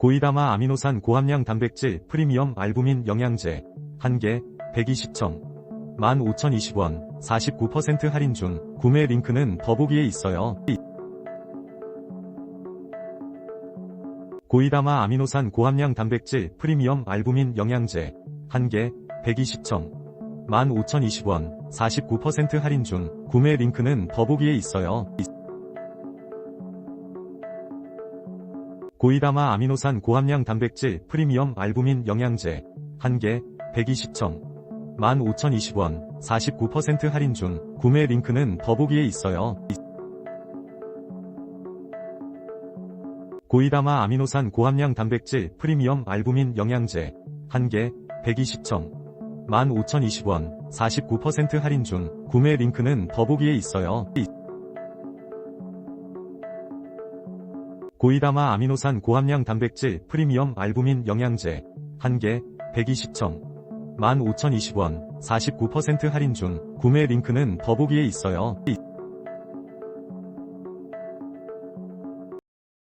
고이다마 아미노산 고함량 단백질 프리미엄 알부민 영양제 1개 120청 15,020원 49% 할인 중 구매 링크는 더보기에 있어요. 고이다마 아미노산 고함량 단백질 프리미엄 알부민 영양제 1개 120청 15,020원 49% 할인 중 구매 링크는 더보기에 있어요. 고이다마 아미노산 고함량 단백질 프리미엄 알부민 영양제 1개 120청 15,020원 49% 할인 중 구매 링크는 더보기에 있어요. 고이다마 아미노산 고함량 단백질 프리미엄 알부민 영양제 1개 120청 15,020원 49% 할인 중 구매 링크는 더보기에 있어요. 고이다마 아미노산 고함량 단백질 프리미엄 알부민 영양제 1개 120청 15,020원 49% 할인 중 구매 링크는 더보기에 있어요.